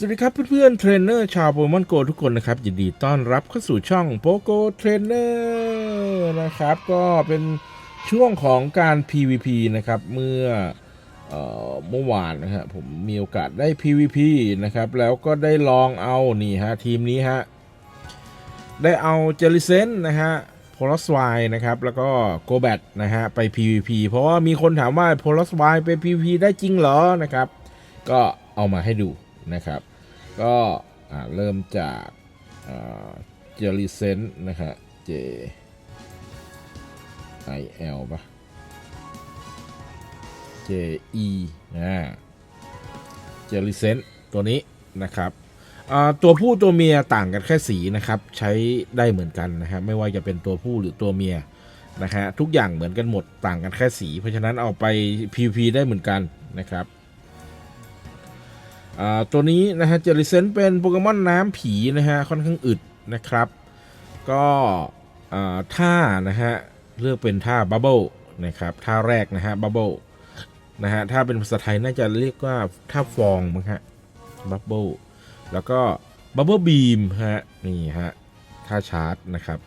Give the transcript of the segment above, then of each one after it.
สวัสดีครับเพื่อนๆเทรนเนอร์ชาวโปเกมอนโกทุกคนนะครับ ยินดีต้อนรับเข้าสู่ช่องโปโกเทรนเนอร์นะครับ ก็เป็นช่วงของการ PVP นะครับ เมื่อเอ่อเมื่อวานนะฮะผมมีโอกาสได้ PVP นะครับ แล้วก็ได้ลองเอา นี่ฮะ ทีมนี้ฮะ ได้เอาเจลิเซนนะฮะโพล s สวนะครับ แล้วก็โกแบตนะฮะ ไป PVP เพราะว่ามีคนถามว่าโพล s สวไป PVP ได้จริงเหรอนะครับ ก็เอามาให้ดู นะครับ ก็เริ่มจากเจลิเซนนะครับ J I L ปะ J E นะเจลิเซนตัวนี้นะครับตัวผู้ตัวเมียต่างกันแค่สีนะครับใช้ได้เหมือนกันนะฮะไม่ว่าจะเป็นตัวผู้หรือตัวเมียนะฮะทุกอย่างเหมือนกันหมดต่างกันแค่สี เพราะฉะนั้นเอาไป PVP ได้เหมือนกันนะครับ ตัวนี้นะฮะเจลิเซนเป็นโปเกมอนน้ำผีนะฮะค่อนข้างอึดนะครับ ก็ท่านะฮะเลือกเป็นท่าบับเบิลนะครับท่าแรกนะฮะบับเบิลนะฮะถ้าเป็นภาษาไทยน่าจะเรียกว่าท่าฟองมั้งฮะบับเบิลแล้วก็บับเบิลบีมฮะนี่ฮะท่าชาร์จนะครับ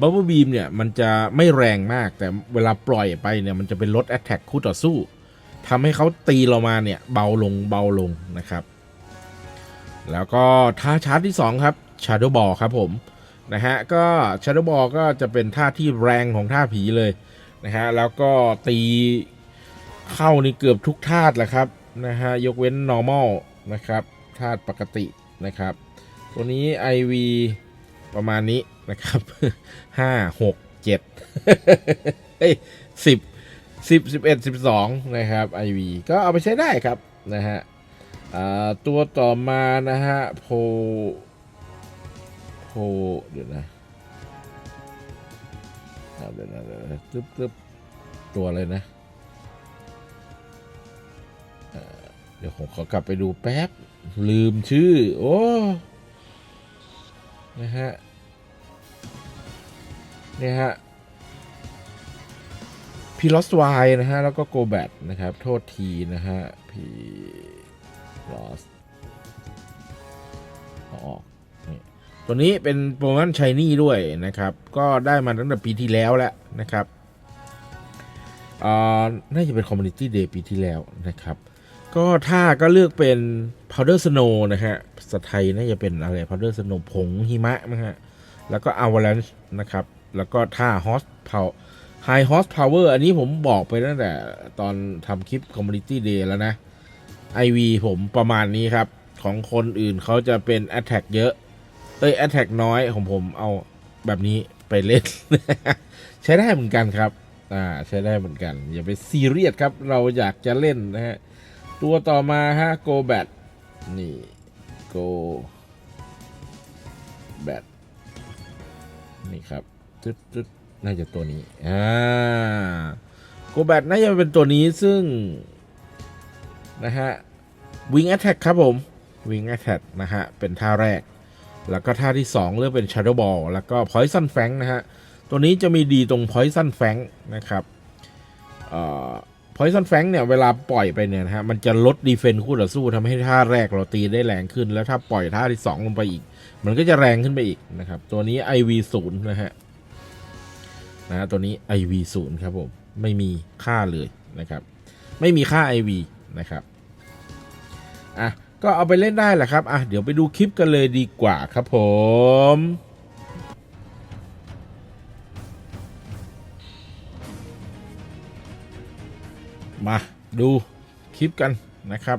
บับเบิลบีมเนี่ยมันจะไม่แรงมากแต่เวลาปล่อยไปเนี่ยมันจะเป็นลดแอตแทกคู่ต่อสู้ ทำให้เขาตีเรามาเนี่ยเบาลงเบาลงนะครับ แล้วก็ท่าชาร์จที่ 2 ครับ Shadow Ball ครับผมนะฮะก็ Shadow Ball ก็จะเป็นท่าที่แรงของท่าผีเลยนะฮะแล้วก็ตีเข้านี่เกือบทุกธาตุแหละครับนะฮะยกเว้น normal นะครับธาตุปกตินะครับ ตัวนี้ IV ประมาณนี้นะครับ 5 6 7เอ้ย10 สิบสิบเอ็ดสิบสองนะครับ IV ก็เอาไปใช้ได้ครับนะฮะตัวต่อมานะฮะโพโพเดี๋ยวนะเดี๋ยวนะเดี๋ยวนะตึ๊บตึ๊บตัวอะไรนะเดี๋ยวผมขอกลับไปดูแป๊บ ลืมชื่อ โอ้นะฮะเนี่ยฮะ พีลอสวายนะฮะ แล้วก็โกแบตนะครับ โทษทีนะฮะ พีลอสออกนี่ตัวนี้เป็นโปรโมชั่นชายนี่ด้วยนะครับ ก็ได้มาตั้งแต่ปีที่แล้วแล้วนะครับอ่าน่าจะเป็นคอมมูนิตี้เดย์ปีที่แล้วนะครับ ก็ถ้าก็เลือกเป็น powder snow นะฮะภาษาไทยน่าจะเป็นอะไร powder snow ผงหิมะนะฮะ แล้วก็ avalanche นะครับ แล้วก็ท่า horse power high horse power อันนี้ผมบอกไปตั้งแต่ตอนทำคลิป community day แล้วนะ IV ผมประมาณนี้ครับ ของคนอื่นเขาจะเป็น attack เยอะ เอ้ย attack น้อยของผมเอาแบบนี้ไปเล่น ใช้ได้เหมือนกันครับ อ่า ใช้ได้เหมือนกัน อย่าไปซีเรียสครับ เราอยากจะเล่นนะฮะ ตัวต่อมาฮะ go bat นี่ go bat นี่ครับตึ๊ดตึ๊ด น่าจะตัวนี้อ่า go bat น่าจะเป็นตัวนี้ซึ่ง นะฮะ wing attack ครับผม wing attack นะฮะ เป็นท่าแรก แล้วก็ท่าที่ 2 เลือกเป็น shadow ball แล้วก็ poison fang นะฮะ ตัวนี้จะมีดีตรง poison fang นะครับเอ่อ poison fang เนี่ย เวลาปล่อยไปเนี่ยนะฮะ มันจะลดดีเฟน s คู่ต่อสู้ทำให้ท่าแรกเราตีได้แรงขึ้น แล้วถ้าปล่อยท่าที่ 2 ลงไปอีก มันก็จะแรงขึ้นไปอีกนะครับ ตัวนี้ IV 0 นะฮะ นะตัวนี้ IV 0ครับผมไม่มีค่าเลยนะครับ ไม่มีค่า IV นะครับอะก็เอาไปเล่นได้แหละครับอะเดี๋ยวไปดูคลิปกันเลยดีกว่าครับผมมาดูคลิปกันนะครับ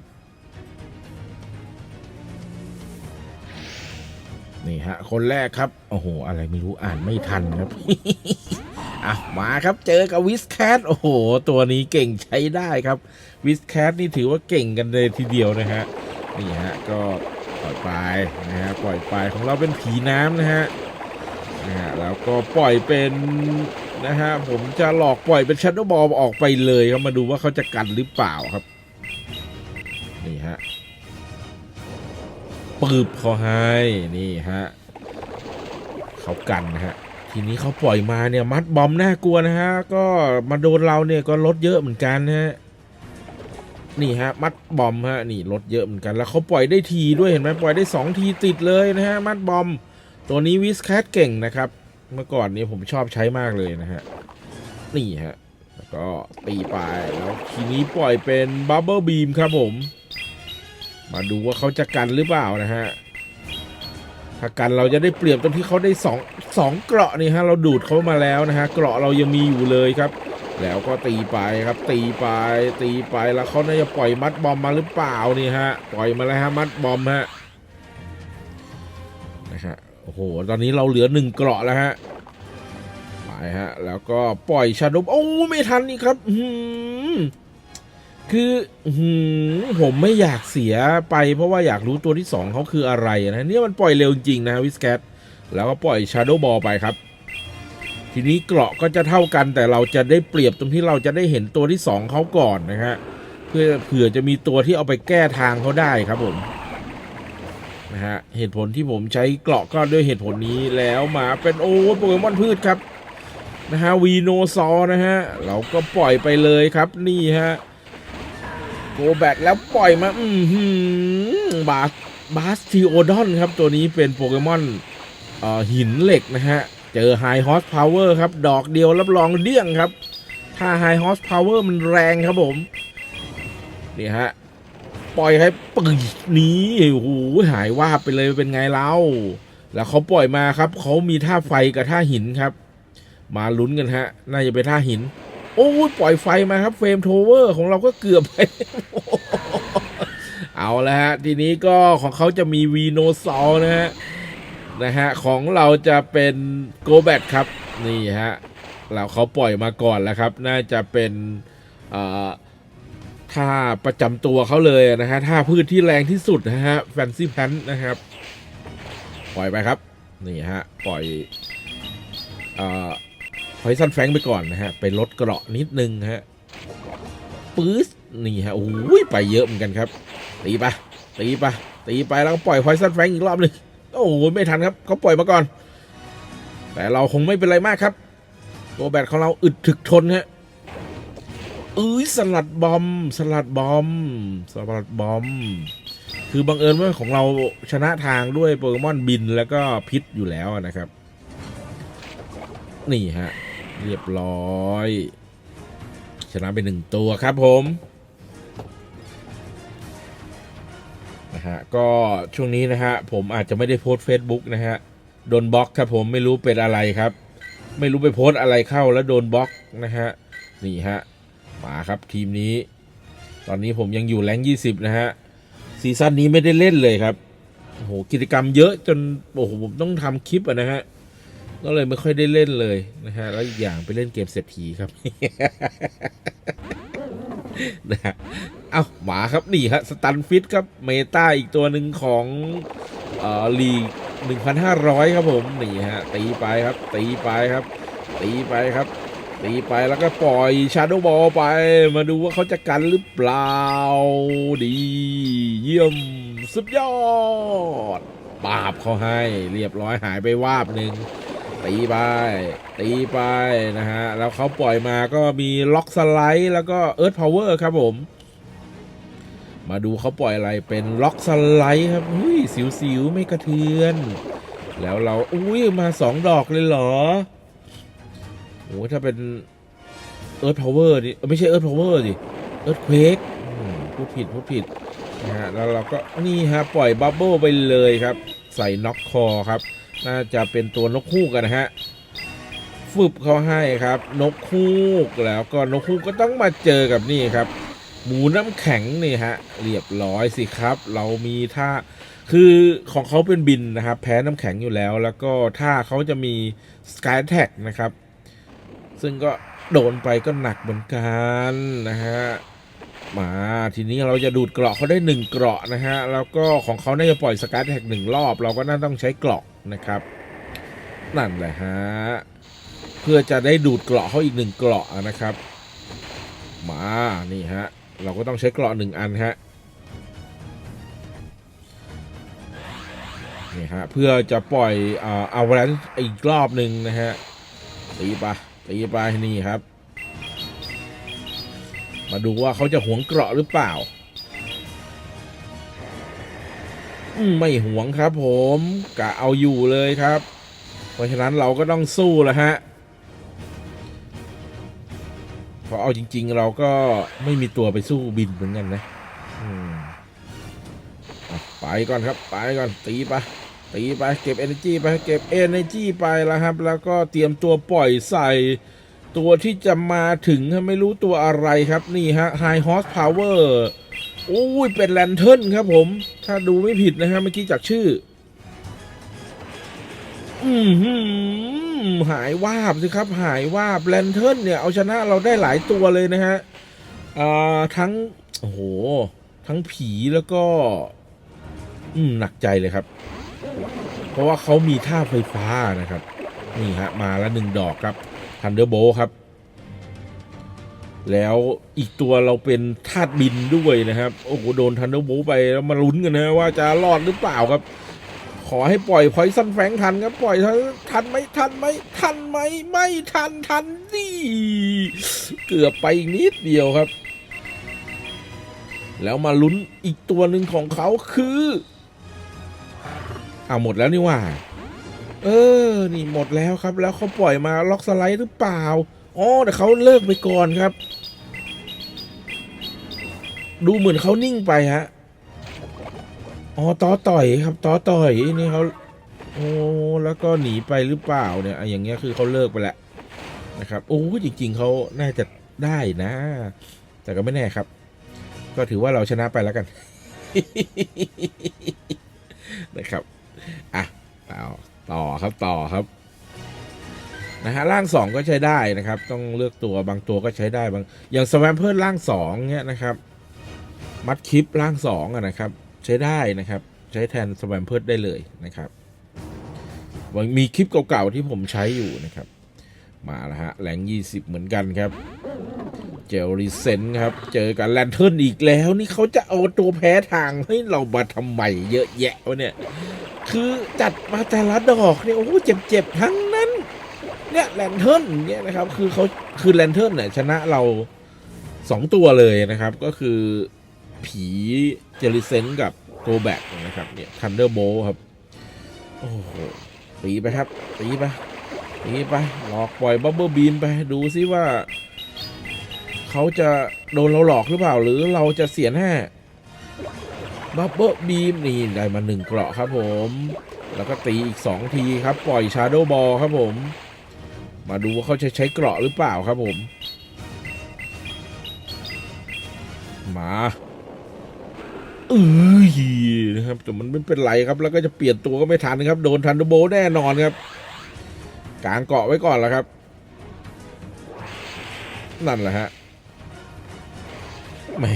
นี่ฮะ คนแรกครับ โอ้โห อะไรไม่รู้อ่านไม่ทันครับ อะมาครับเจอกับวิสแคทโอ้โห ตัวนี้เก่งใช้ได้ครับวิสแคทนี่ถือว่าเก่งกันเลยทีเดียวนะฮะนี่ฮะก็ปล่อยไปนะฮะปล่อยไปของเราเป็นผีน้ำนะฮะนะฮะแล้วก็ปล่อยเป็นนะฮะผมจะหลอกปล่อยเป็นชัด d ดบอลออกไปเลยครับมาดูว่าเขาจะกันหรือเปล่าครับนี่ฮะปืบเขาให้นี่ฮะเขากันนะฮะ ทีนี้เขาปล่อยมาเนี่ยมัดบอมน่ากลัวนะฮะก็มาโดนเราเนี่ยก็ลดเยอะเหมือนกันนะฮะนี่ฮะมัดบอมฮะนี่ลดเยอะเหมือนกันแล้วเขาปล่อยได้ทีด้วยเห็นไหมปล่อยได้ 2 ทีติดเลยนะฮะมัดบอม ตัวนี้วิสแคทเก่งนะครับ เมื่อก่อนนี้ผมชอบใช้มากเลยนะฮะนี่ฮะแล้วก็ตีไปแล้วทีนี้ปล่อยเป็นบับเบิลบีมครับผม มาดูว่าเขาจะกันหรือเปล่านะฮะ ถ้ากันเราจะได้เปรียบตรงที่เขาได้สองสองเกราะนี่ฮะเราดูดเขามาแล้วนะฮะเกราะเรายังมีอยู่เลยครับ แล้วก็ตีไปครับ ตีไปตีไปแล้วเขาน่าจะปล่อยมัดบอมมาหรือเปล่านี่ฮะปล่อยมาแล้วฮะมัดบอมฮะนะฮะโอ้โหตอนนี้เราเหลือหนึ่งเกราะแล้วฮะไปฮะแล้วก็ปล่อยชาดมโอ้ไม่ทันนี่ครับอื คือหือผมไม่อยากเสียไปเพราะว่าอยากรู้ตัวที่สองเขาคืออะไรนะเนี่ยมันปล่อยเร็วจริงนะวิสแกตแล้วก็ปล่อยชาร์โดบอลไปครับ ทีนี้เกราะก็จะเท่ากันแต่เราจะได้เปรียบตรงที่เราจะได้เห็นตัวที่สองเขาก่อนนะฮะเพื่อเผื่อจะมีตัวที่เอาไปแก้ทางเขาได้ครับผมนะฮะเหตุผลที่ผมใช้เกราะก็ด้วยเหตุผลนี้แล้วมาเป็นโอ้โปเกมอนพืชครับนะฮะวีโนซอนะฮะเราก็ปล่อยไปเลยครับนี่ฮะ กแบทแล้วปล่อยมาอือหือบาสบาสทีโอดอนครับ ตัวนี้เป็นโปเกมอนหินเหล็กนะฮะ เจอ High Horse Power ครับ ดอกเดียวรับรองเดี้ยงครับ ถ้า High Horse Power มันแรงครับผม นี่ฮะ ปล่อยให้ปึ้งนี้โอ้โหหายว่าไปเลยเป็นไงเล่า แล้วเขาปล่อยมาครับ เขามีท่าไฟกับท่าหินครับ มาลุ้นกันฮะ น่าจะเป็นท่าหิน อ้ยปล่อยไฟมาครับเฟรมโทเวอร์ของเราก็เกือบไป เอาละฮะ ทีนี้ก็ของเขาจะมีวีโนซอลนะฮะ นะฮะ ของเราจะเป็นโกแบทครับ นี่ฮะ เราเขาปล่อยมาก่อนแล้วครับ น่าจะเป็นท่าประจำตัวเขาเลยนะฮะท่าพืชที่แรงที่สุดนะฮะแฟนซีแพนนะครับ ปล่อยไปครับ นี่ฮะ ปล่อยอ่ อพอยซันแฟงไปก่อนนะฮะ ไปลดเกราะนิดนึงฮะปื๊ดนี่ฮะโอ้ยไปเยอะเหมือนกันครับ ตีไปตีไปตีไปแล้วก็ปล่อยพอยซันแฟงอีกรอบหนึ่งโอ้โหไม่ทันครับเขาปล่อยมาก่อน แต่เราคงไม่เป็นไรมากครับ ตัวแบตของเราอึดถึกทนฮะเอ้ยสลัดบอมสลัดบอมสลัดบอม คือบังเอิญว่าของเราชนะทางด้วยโปเกมอนบินแล้วก็พิษอยู่แล้วนะครับ นี่ฮะ เรียบร้อย ชนะไปหนึ่งตัวครับผมนะฮะก็ช่วงนี้นะฮะผมอาจจะไม่ได้โพสต์ Facebook นะฮะโดนบล็อกครับผมไม่รู้เป็นอะไรครับ ไม่รู้ไปโพสต์อะไรเข้าแล้วโดนบล็อกนะฮะนี่ฮะมาครับทีมนี้ ตอนนี้ผมยังอยู่แรง20 นะฮะซีซั่นนี้ไม่ได้เล่นเลยครับโอ้โหกิจกรรมเยอะจนโอ้โหผมต้องทำคลิปอะนะฮะ ก็เลยไม่ค่อยได้เล่นเลยนะฮะแล้วอีกอย่างไปเล่นเกมเศรษฐีครับนะฮะเอาหมาครับนี่ฮะสตันฟิตครับเมตาอีกตัวหนึ่งของเอ่อลีก1,500 ครับผมนี่ฮะตีไปครับ ตีไปครับ ตีไปครับ ตีไปแล้วก็ปล่อยชาโดบอลไป มาดูว่าเขาจะกันหรือเปล่าดี เยี่ยมสุดยอดปาบเขาให้ เรียบร้อยหายไปวาบหนึ่ง ตีไปตีไปนะฮะ แล้วเขาปล่อยมาก็มีล็อกสไลด์แล้วก็เอิร์ธพาวเวอร์ครับผม มาดูเขาปล่อยอะไรเป็นล็อกสไลด์ครับอุ้ยสิวๆไม่กระเทือน แล้วเราอุ้ยมาสองดอกเลยเหรอโอ้ถ้าเป็นเอิร์ธพาวเวอร์นี่ไม่ใช่เอิร์ธพาวเวอร์สิเอิร์ธเควกพูดผิดพูดผิดนะฮะแล้วเราก็นี่ฮะปล่อยบับเบิ้ลไปเลยครับ ใส่น็อกคอครับ น่าจะเป็นตัวนกคู่กันนะฮะฟึบเขาให้ครับ นกฮูกแล้วก็นกฮูกก็ต้องมาเจอกับนี่ครับ หมูน้ำแข็งนี่ฮะเรียบร้อยสิครับ เรามีท่าคือของเขาเป็นบินนะครับ แพ้น้ำแข็งอยู่แล้ว แล้วก็ท่าเขาจะมี Sky t a g นะครับ ซึ่งก็โดนไปก็หนักเหมือนกันนะฮะมาทีนี้เราจะดูดเกราะเขาได้หนึ่งเกราะนะฮะแล้วก็ของเขาน่าจะปล่อยสกัดแท็กหนึ่งรอบ เราก็น่าต้องใช้เกราะ นะครับ นั่นแหละฮะ เพื่อจะได้ดูดเกราะเขาอีกหนึ่งเกราะนะครับ มา นี่ฮะ เราก็ต้องใช้เกราะหนึ่งอันฮะ นี่ฮะ เพื่อจะปล่อยอ่าเอาแลนอีกรอบหนึ่งนะฮะ ตีไปตีไปนี่ครับ มาดูว่าเขาจะหวงเกราะหรือเปล่า ไม่หวงครับผมกะเอาอยู่เลยครับ เพราะฉะนั้นเราก็ต้องสู้แล้วฮะพราะเอาจริง ๆ เราก็ไม่มีตัวไปสู้บินเหมือนกันนะไปก่อนครับ ไปก่อนตีไปตีไปเก็บ energy ไปเก็บ energy ไปแล้วครับ แล้วก็เตรียมตัวปล่อยใส่ ตัวที่จะมาถึงไม่รู้ตัวอะไรครับนี่ฮะ high horse power โอ้ยเป็นแลนเทิร์นครับผม ถ้าดูไม่ผิดนะฮะเมื่อกี้จากชื่อ อืมหายวาบสิครับ หายวาบแลนเทิร์นเนี่ยเอาชนะเราได้หลายตัวเลยนะฮะอ่าทั้ง โอ้โห ทั้งผีแล้วก็ อืมหนักใจเลยครับ เพราะว่าเขามีท่าไฟฟ้านะครับ นี่ฮะ มาแล้วหนึ่งดอกครับทันเดอร์โบครับ แล้วอีกตัวเราเป็นธาตุบินด้วยนะครับ โอ้โห โดนทันเดอร์โบไปแล้วมาลุ้นกันนะว่าจะรอดหรือเปล่าครับ ขอให้ปล่อยพอยซันแฟงทันครับ ปล่อยทันทันไหมทันไหมทันไหมไม่ทันทันดิเกือบไปอีกนิดเดียวครับ แล้วมาลุ้นอีกตัวหนึ่งของเขาคืออ้าหมดแล้วนี่ว่า เออ นี่หมดแล้วครับ แล้วเขาปล่อยมาล็อกสไลด์หรือเปล่า อ๋อแต่เขาเลิกไปก่อนครับ ดูเหมือนเขานิ่งไปฮะ อ๋อต่อต่อยครับต่อต่อยนี่เขาโอ้แล้วก็หนีไปหรือเปล่าเนี่ยอย่างเงี้ยคือเขาเลิกไปแล้วนะครับโอ้จริง ๆเขาน่าจะได้นะ แต่ก็ไม่แน่ครับ ก็ถือว่าเราชนะไปแล้วกัน นะครับอะเอต่อครับต่อครับนะฮะร่างสองก็ใช้ได้นะครับ ต้องเลือกตัวบางตัวก็ใช้ได้บาง อย่างสแวมเพิร์ร่างสองเนี้ยนะครับ มัดคลิปร่างสองอะนะครับ ใช้ได้นะครับ ใช้แทนสแวมเพิร์ได้เลยนะครับมีคลิปเก่าๆที่ผมใช้อยู่นะครับ มาแล้วฮะแหลงยี่สิบเหมือนกันครับ เจลรีเซนครับ เจอกันแลนเทิร์นอีกแล้ว นี่เขาจะเอาตัวแพ้ทางให้เรามาทำไมเยอะแยะวะเนี่ย คือจัดมาแต่ละดอกเนี่ยโอ้โหเจ็บๆทั้งนั้นเนี่ยแลนเทิร์นเนี่ยนะครับ คือเขาคือแลนเทิร์นเนี่ยชนะเราสองตัวเลยนะครับ ก็คือ ผีเจลิเซนกับโกแบกนะครับเนี่ยทันเดอร์โบครับ โอ้โหตีไปครับตีไปตีไปหลอกปล่อยบับเบิลบีมไปดูซิว่า เขาจะโดนเราหลอกหรือเปล่า หรือเราจะเสียแน่บับเบิลบีมนี่ได้มาหนึ่งเกราะครับผม แล้วก็ตีอีกสองทีครับ ปล่อยชาร์โดบอลครับผม มาดูว่าเขาจะใช้เกราะหรือเปล่าครับผม มา เอ้ยนะครับแต่มันไม่เป็นไรครับ แล้วก็จะเปลี่ยนตัวก็ไม่ทันครับ โดนทันโดโบแน่นอนครับกางเกาะไว้ก่อนแล้วครับ นั่นแหละฮะแหม่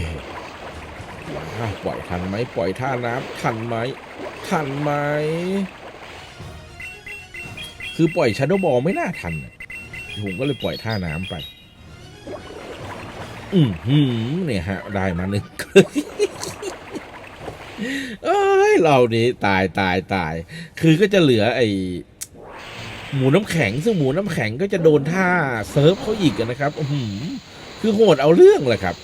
ปล่อยทันไหมปล่อยท่าน้ำทันไหมทันไหมคือปล่อยชาโดบอลไม่น่าทันผมก็เลยปล่อยท่าน้ำไป อือหือเนี่ยฮะ ได้มาหนึ่ง เอ้ยเรานี้ตายตายตาย คือก็จะเหลือไอ้หมูน้ำแข็งซึ่งหมูน้ำแข็งก็จะโดนท่าเซิร์ฟเขาอีกนะครับอืคือโหดเอาเรื่องแหละครับ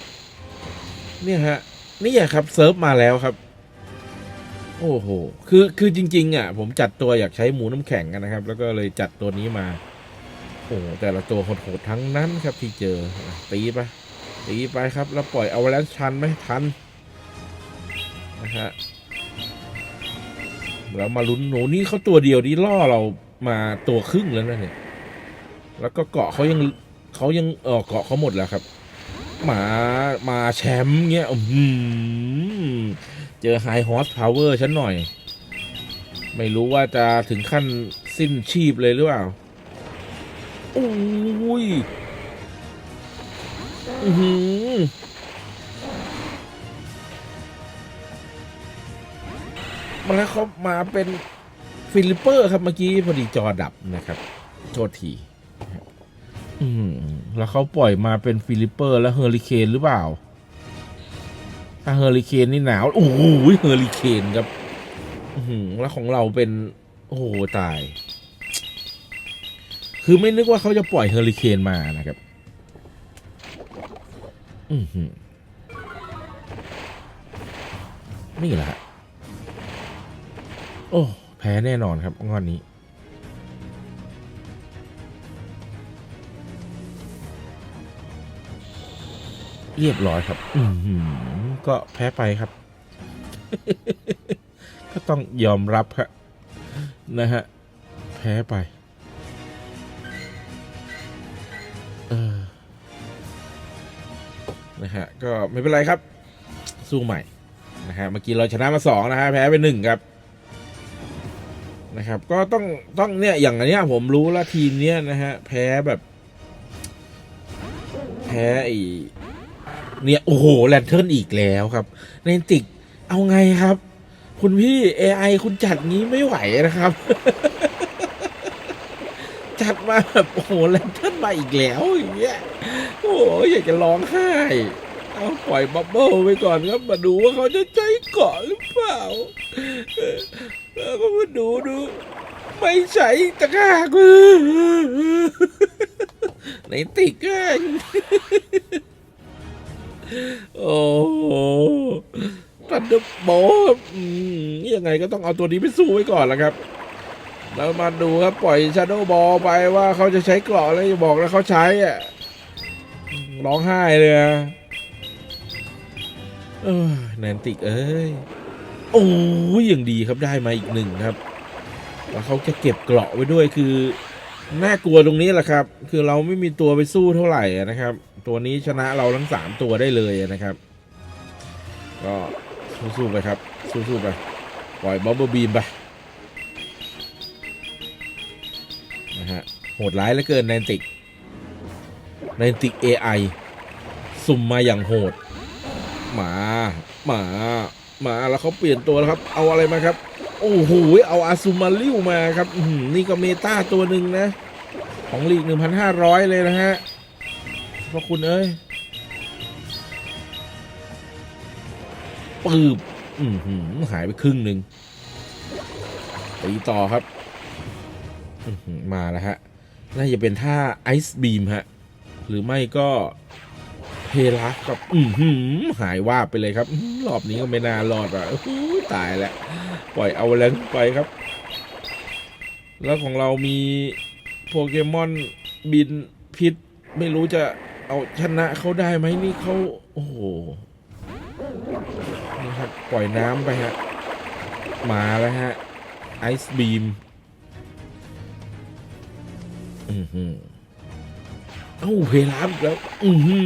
เนี่ยฮะนี่อะครับเซิร์ฟมาแล้วครับ โอ้โหคือคือจริง ๆ อะ ผมจัดตัวอยากใช้หมูน้ำแข็งกันนะครับ แล้วก็เลยจัดตัวนี้มาโอ้แต่ละตัวโหดๆทั้งนั้นครับที่เจอตีไปตีไปครับ แล้วปล่อยเอาแล้วชันไหมทัน นะฮะแล้วมาลุ้นหนูนี่เขาตัวเดียวนี่ล่อเรามาตัวครึ่งแล้วนะเนี่ย แล้วก็เกาะเขายังเขายังเออเกาะเขาหมดแล้วครับ มามาแชมป์เงี้ยอือหือเจอไฮฮอสพาวเวอร์ฉันหน่อย ไม่รู้ว่าจะถึงขั้นสิ้นชีพเลยหรือเปล่าโอ้ยอือ มาแล้วเขามาเป็นฟิลิปเปอร์ครับเมื่อกี้พอดีจอดับนะครับ โทษทีอืมแล้วเขาปล่อยมาเป็นฟิลิปเปอร์แล้วเฮอริเคนหรือเปล่า ถ้าเฮอริเคนนี่หนาว โอ้โหเฮอริเคนครับอืแล้วของเราเป็น โอ้โหตาย คือไม่นึกว่าเขาจะปล่อยเฮอริเคนมานะครับ อือหือนี่แหละ โอ้ แพ้แน่นอนครับงอนนี้ เรียบร้อยครับ อืก็แพ้ไปครับ ก็ต้องยอมรับครับนะฮะ แพ้ไป เออ นะฮะ ก็ไม่เป็นไรครับ สู้ใหม่นะฮะ เมื่อกี้เราชนะมาสองนะฮะ แพ้ไปหนึ่งครับ นะครับ ก็ต้องต้องเนี่ยอย่างอันเนี้ยผมรู้แล้วทีมเนี้ยนะฮะแพ้แบบ แพ้ไอเนี่ยโอ้โหแลนเทิร์นอีกแล้วครับในติกเอาไงครับ คุณพี่ AI คุณจัดงี้ไม่ไหวนะครับ จัดมาแบบโอ้โหแลนเทิร์นมาอีกแล้วอย่างเงี้ยโอ้อยากจะร้องไห้ เอาปล่อยบับเบิ้ลไปก่อนครับมาดูว่าเขาจะใจเกาะหรือเปล่าเออแล้วก็มาดูดู ไม่ใช่ตะกร้ากูในติกอะโอ้โหตันเดอร์โบอืมยังไงก็ต้องเอาตัวนี้ไปสู้ไว้ก่อนละครับแล้วมาดูครับปล่อยชาโดบอลไปว่าเขาจะใช้เกราะอะไรอย่าบอกแล้วเขาใช้อะร้องไห้เลยอะ เออแนนติกเอ้ย โอ้ยอย่างดีครับได้มาอีกหนึ่งครับ แล้วเขาจะเก็บเกราะไว้ด้วยคือ น่ากลัวตรงนี้แหละครับ คือเราไม่มีตัวไปสู้เท่าไหร่นะครับ ตัวนี้ชนะเราทั้งสามตัวได้เลยนะครับ ก็สู้ๆไปครับ สู้ๆไป ปล่อยบ๊อบเบอร์บีมไปนะฮะโหดร้ายเหลือเกินแนนติกแนนติก AI สุ่มมาอย่างโหด มาหมาหมาแล้วเขาเปลี่ยนตัวแล้วครับ เอาอะไรมาครับ โอ้โหเอาอาซูมาริวมาครับอื้อหือนี่ก็เมตาตัวหนึ่งนะ ของลีก 1,500 เลยนะฮะพระคุณเอ้ยปืบอือหือหายไปครึ่งหนึ่งตีต่อครับมาแล้วฮะ น่าจะเป็นท่าไอซ์บีมฮะ หรือไม่ก็ เพลากับอือหือหายว่าไปเลยครับรอบนี้ก็ไม่น่ารอดอะตายแล้วปล่อยเอาแลนไปครับ แล้วของเรามีโปเกมอนบินพิษ ไม่รู้จะเอาชนะเขาได้ไหมนี่เขาโอ้โหนี่ครับปล่อยน้ำไปฮะมาแล้วฮะไอซ์บีม อือหือ เอ้าเพลาอีกแล้ว อือหื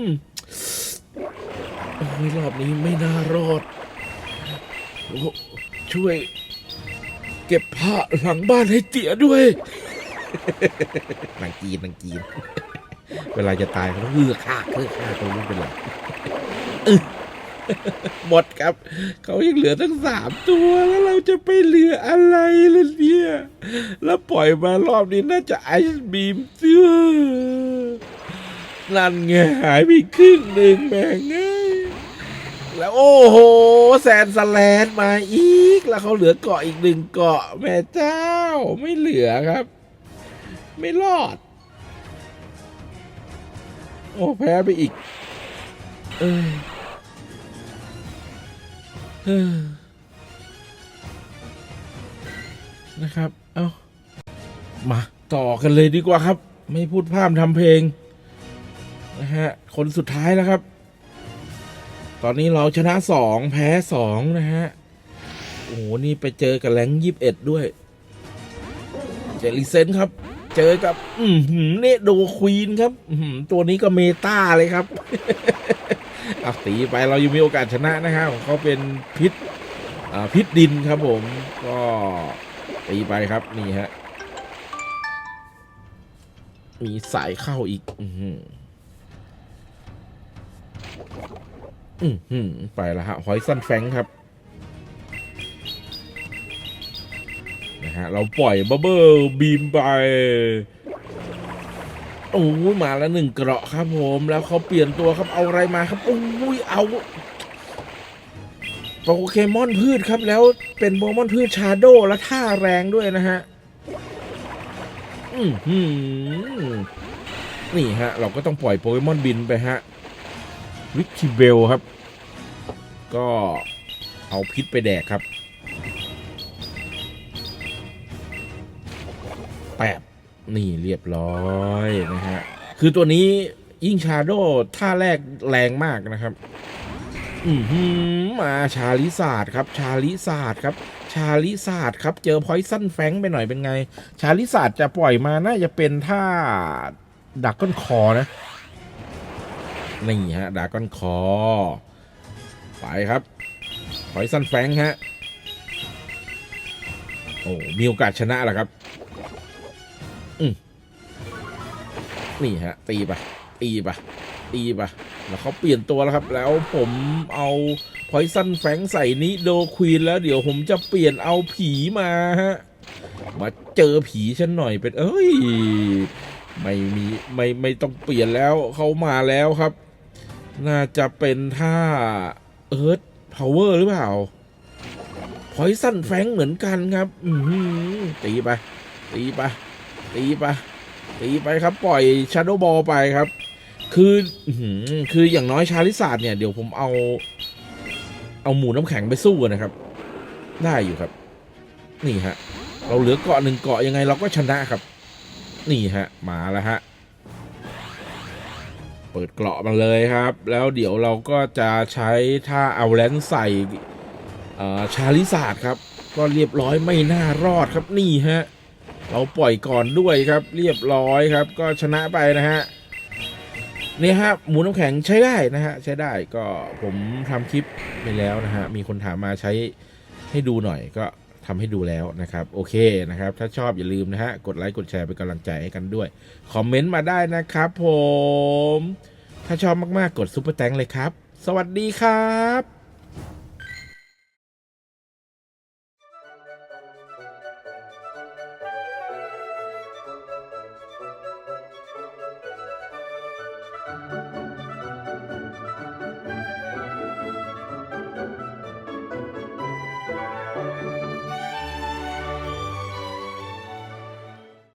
อโอ้ยรอบนี้ไม่น่ารอดโอ้ช่วย เก็บผ้าหลังบ้านให้เตี๋ยด้วยนางกีนนางกีน เวลาจะตายเขาต้องเลือกฆ่าเลือกฆ่าเขาไม่เป็นไรอึ๊ะหมดครับ เขายังเหลือตั้งสามตัวแล้วเราจะไปเหลืออะไรล่ะเนี่ย แล้วปล่อยมารอบนี้น่าจะไอซ์บีมเสื้อ นั่นไงหายไปครึ่งหนึ่งแม่งเอ้ยแล้วโอ้โหแซนสแลนมาอีก แล้วเขาเหลือเกาะอีกหนึ่งเกาะแม่เจ้า ไม่เหลือครับ ไม่รอด โอ้แพ้ไปอีก เออเออนะครับ เอามาต่อกันเลยดีกว่าครับ ไม่พูดพร่ำทำเพลง นะฮะ คนสุดท้ายแล้วครับ ตอนนี้เราชนะสองแพ้สองนะฮะ โอ้โห นี่ไปเจอกับแรงยี่สิบเอ็ดด้วย เจลิเซนครับ เจอกับ อืมเนโดควีนครับอืตัวนี้ก็เมตาเลยครับเอาตีไปเรายังมีโอกาสชนะนะครับของเขาเป็นพิษพิษดินครับผมก็ตีไปครับนี่ฮะมีสายเข้าอีก อื อหืออือหือไปแล้วฮะหอยซันแฟงครับนะฮะเราปล่อยบับเบิลบีมไปโอ้ยมาแล้วหนึ่งเกราะครับผมแล้วเขาเปลี่ยนตัวครับเอาอะไรมาครับโอ้ยเอาโปเกมอนพืชครับแล้วเป็นโปเกมอนพืชชาโดและท่าแรงด้วยนะฮะอือหือนี่ฮะ เราก็ต้องปล่อยโปเกมอนบินไปฮะ วิคิเบลครับ ก็เอาพิษไปแดกครับแปบนี่เรียบร้อยนะฮะ คือตัวนี้ยิ่งชาโดท่าแรกแรงมากนะครับ อือหือมาชาลิศาสตร์ครับ ชาลิศาสตร์ครับ ชาลิศาสตร์ครับ เจอพอยซันแฟงไปหน่อยเป็นไง ชาลิศาสตร์จะปล่อยมาน่าจะเป็นท่าดักก้นคอนะ นี่ฮะดักก้อนคอ ไปครับพอยซันแฟงฮะ โอ้มีโอกาสชนะแหละครับ อืมนี่ฮะ ตีไปตีไปตีไปแล้วเขาเปลี่ยนตัวแล้วครับ แล้วผมเอาพอยซันแฟงใส่นิโดควีนแล้วเดี๋ยวผมจะเปลี่ยนเอาผีมาฮะ มาเจอผีฉันหน่อยเป็น เอ้ย ไม่มีไม่ไม่ต้องเปลี่ยนแล้วเขามาแล้วครับ น่าจะเป็นท่าเอิร์ธพาวเวอร์หรือเปล่าพอยซันแฟงเหมือนกันครับ อืตีไป ตีไป ตีไป ตีไปครับ ปล่อยชาร์โดบอลไปครับคืออื้อหือคืออย่างน้อยชาลิศาสตร์เนี่ย เดี๋ยวผมเอา เอาหมูน้ำแข็งไปสู้นะครับ ได้อยู่ครับ นี่ฮะ เราเหลือเกาะหนึ่งเกาะยังไงเราก็ชนะครับ นี่ฮะ มาแล้วฮะ เปิดเกราะมาเลยครับ แล้วเดี๋ยวเราก็จะใช้ท่าเอาแลนใส่อ่อชาลิศาสครับ ก็เรียบร้อยไม่น่ารอดครับนี่ฮะเราปล่อยก่อนด้วยครับ เรียบร้อยครับ ก็ชนะไปนะฮะนี่ฮะหมูน้ำแข็งใช้ได้นะฮะใช้ได้ก็ผมทำคลิปไปแล้วนะฮะมีคนถามมาใช้ให้ดูหน่อยก็ ทำให้ดูแล้วนะครับ โอเคนะครับ ถ้าชอบอย่าลืมนะฮะ กดไลค์กดแชร์เป็นกำลังใจให้กันด้วย คอมเมนต์มาได้นะครับผม ถ้าชอบมากๆ กดซุปเปอร์แตงเลยครับ สวัสดีครับ